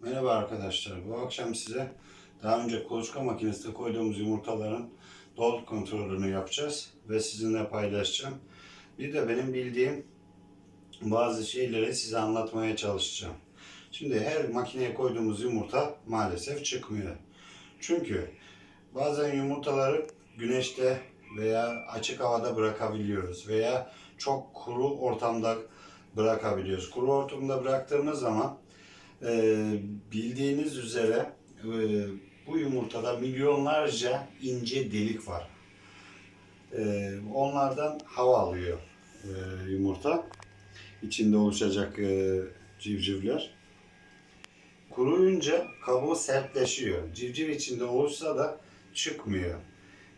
Merhaba arkadaşlar. Bu akşam size daha önce kuluçka makinesine koyduğumuz yumurtaların dol kontrolünü yapacağız ve sizinle paylaşacağım. Bir de benim bildiğim bazı şeyleri size anlatmaya çalışacağım. Şimdi her makineye koyduğumuz yumurta maalesef çıkmıyor. Çünkü bazen yumurtaları güneşte veya açık havada bırakabiliyoruz veya çok kuru ortamda bırakabiliyoruz. Kuru ortamda bıraktığımız zaman e, bildiğiniz üzere e, bu yumurtada milyonlarca ince delik var. E, onlardan hava alıyor e, yumurta. İçinde oluşacak e, civcivler. Kuruyunca kabuğu sertleşiyor. Civciv içinde olursa da çıkmıyor.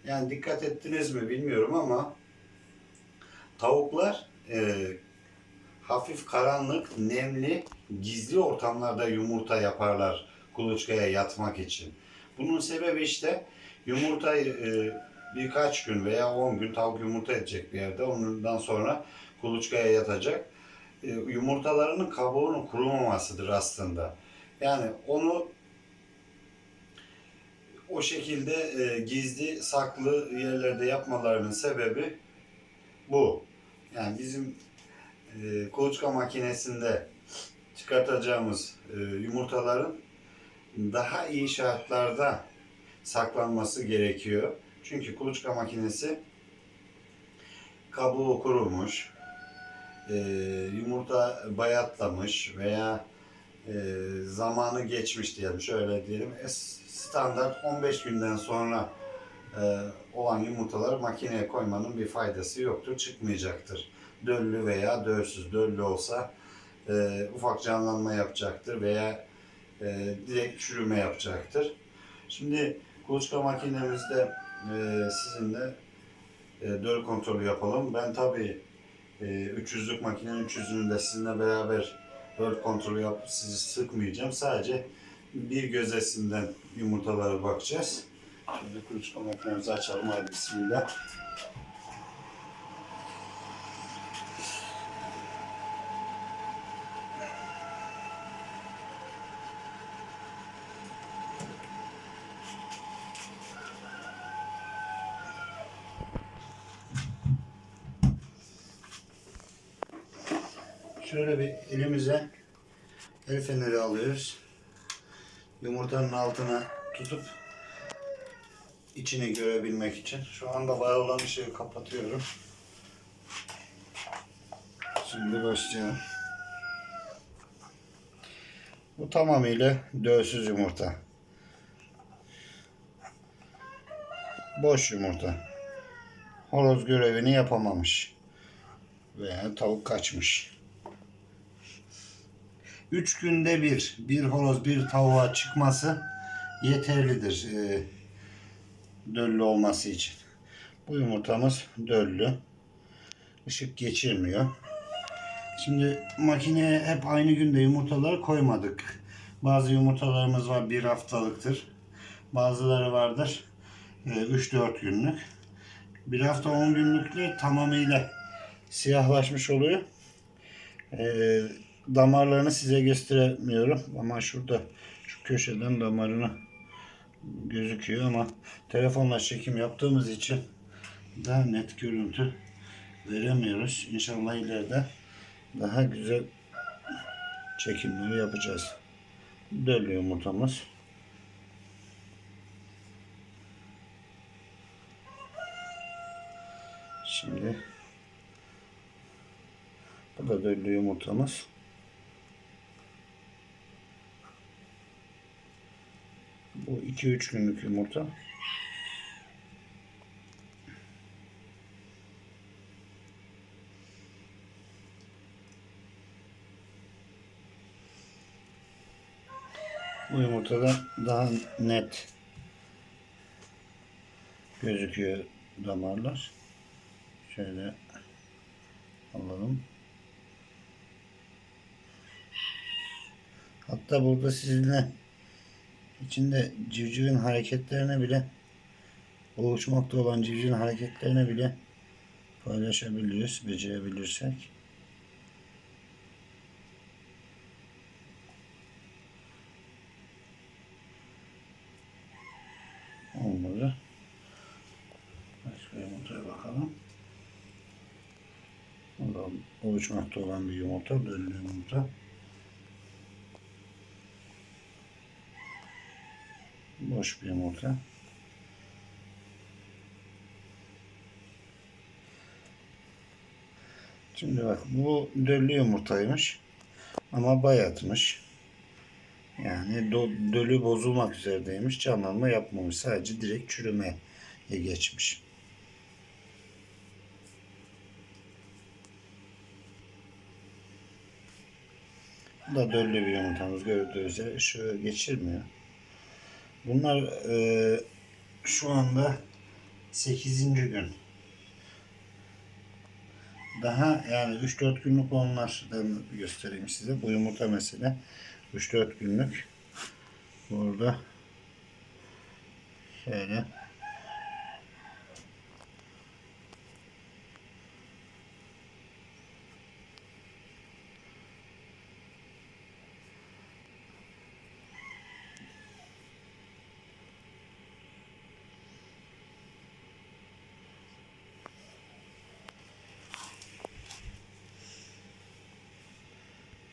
Yani dikkat ettiniz mi bilmiyorum ama tavuklar e, hafif karanlık, nemli, gizli ortamlarda yumurta yaparlar kuluçkaya yatmak için. Bunun sebebi işte yumurtayı e, birkaç gün veya 10 gün tavuk yumurta edecek bir yerde. Ondan sonra kuluçkaya yatacak. E, yumurtalarının kabuğunun kurumamasıdır aslında. Yani onu o şekilde e, gizli, saklı yerlerde yapmalarının sebebi bu. Yani bizim e, kuluçka makinesinde çıkartacağımız e, yumurtaların daha iyi şartlarda saklanması gerekiyor. Çünkü kuluçka makinesi kabuğu kurumuş, e, yumurta bayatlamış veya e, zamanı geçmiş diyelim şöyle diyelim. Standart 15 günden sonra olan yumurtaları makineye koymanın bir faydası yoktur, çıkmayacaktır. Döllü veya dölsüz. Döllü olsa e, ufak canlanma yapacaktır veya e, direkt çürüme yapacaktır. Şimdi kuluçka makinemizde e, sizinle e, döl kontrolü yapalım. Ben tabii e, 300'lük makinenin 300'ünü de sizinle beraber döl kontrolü yapıp sizi sıkmayacağım. Sadece bir gözesinden yumurtalara bakacağız. Şöyle kuluçka makinemizi açalım. Hadi bismillah. Şöyle bir elimize el feneri alıyoruz. Yumurtanın altına tutup içini görebilmek için. Şu anda var olan ışığı kapatıyorum. Şimdi başlayalım. Bu tamamıyla dölsüz yumurta. Boş yumurta. Horoz görevini yapamamış. Veya tavuk kaçmış. Üç günde bir, bir horoz bir tavuğa çıkması yeterlidir e, döllü olması için. Bu yumurtamız döllü. Işık geçirmiyor. Şimdi makineye hep aynı günde yumurtaları koymadık. Bazı yumurtalarımız var bir haftalıktır. Bazıları vardır 3-4 günlük. Bir hafta 10 günlükler tamamıyla siyahlaşmış oluyor. Ee, damarlarını size gösteremiyorum ama şurada şu köşeden damarını gözüküyor ama telefonla çekim yaptığımız için daha net görüntü veremiyoruz. İnşallah ileride daha güzel çekimleri yapacağız. Döllü yumurtamız. Şimdi bu da döllü yumurtamız. Bu 2-3 günlük yumurta. Bu yumurtada daha net gözüküyor damarlar. Şöyle alalım. Hatta burada sizinle içinde civcivin hareketlerine bile oluşmakta olan civcivin hareketlerine bile paylaşabiliriz, becerebilirsek. Olmadı. Başka yumurtaya bakalım. Burada oluşmakta olan bir yumurta, dönülü yumurta. Boş bir yumurta. Şimdi bak bu döllü yumurtaymış. Ama bayatmış. Yani do- dölü bozulmak üzereymiş. Canlanma yapmamış. Sadece direkt çürümeye geçmiş. Bu da döllü bir yumurtamız gördüğü üzere ışığı geçirmiyor. Bunlar e, şu anda 8. gün. Daha yani 3-4 günlük onlardan göstereyim size. Bu yumurta mesela 3-4 günlük. Burada şöyle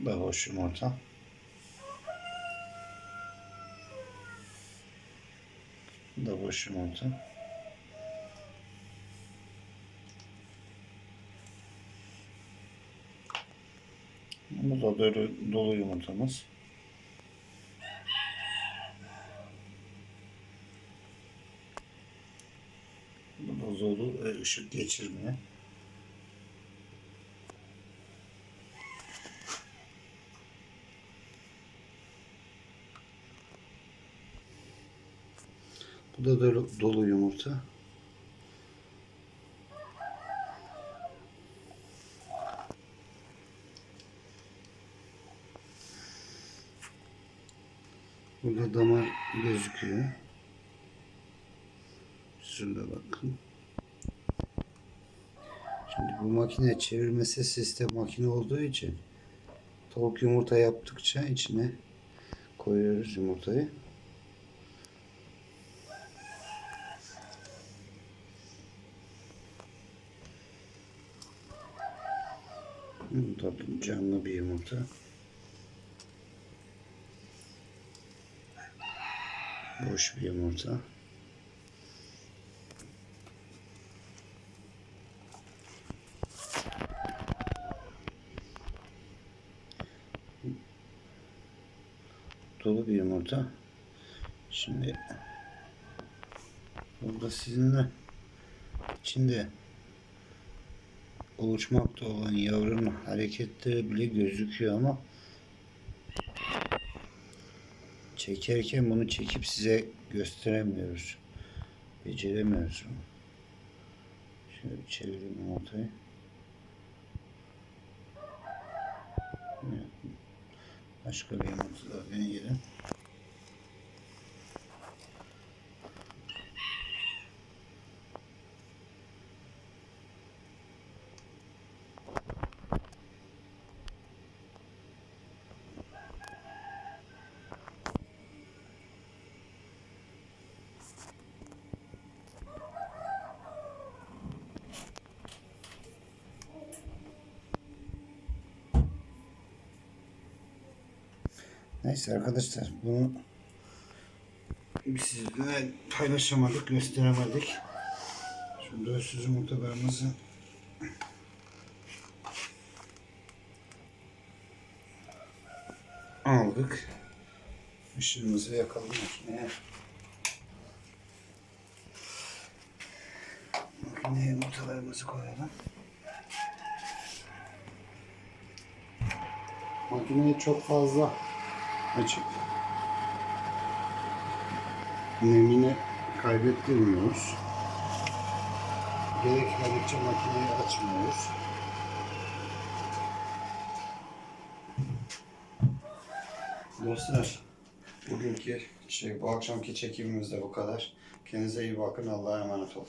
Da hoş yumurta. Bu da boş yumurta. Bu da dolu, dolu yumurtamız. Bu da dolu ve ışık geçirmiyor. Bu da dolu, dolu yumurta. Burada damar gözüküyor. Şurada bakın. Şimdi bu makine çevirmesi sistem makine olduğu için tavuk yumurta yaptıkça içine koyuyoruz yumurtayı. Da canlı bir yumurta. Boş bir yumurta. Dolu bir yumurta. Şimdi burada sizinle içinde oluşmakta olan yavrunun hareketleri bile gözüküyor ama çekerken bunu çekip size gösteremiyoruz. Beceremiyoruz. Şöyle çevireyim. Evet. Başka bir yumurta daha deneyelim. Neyse arkadaşlar bunu biz sizinle paylaşamadık, gösteremedik. Şu dövsüz yumurtalarımızı aldık. Işığımızı yakalım makineye. Makineye yumurtalarımızı koyalım. Makineyi çok fazla açıp nemini kaybettirmiyoruz. Gerekmedikçe makineyi açmıyoruz. Dostlar, bugünkü şey, bu akşamki çekimimiz de bu kadar. Kendinize iyi bakın. Allah'a emanet olun.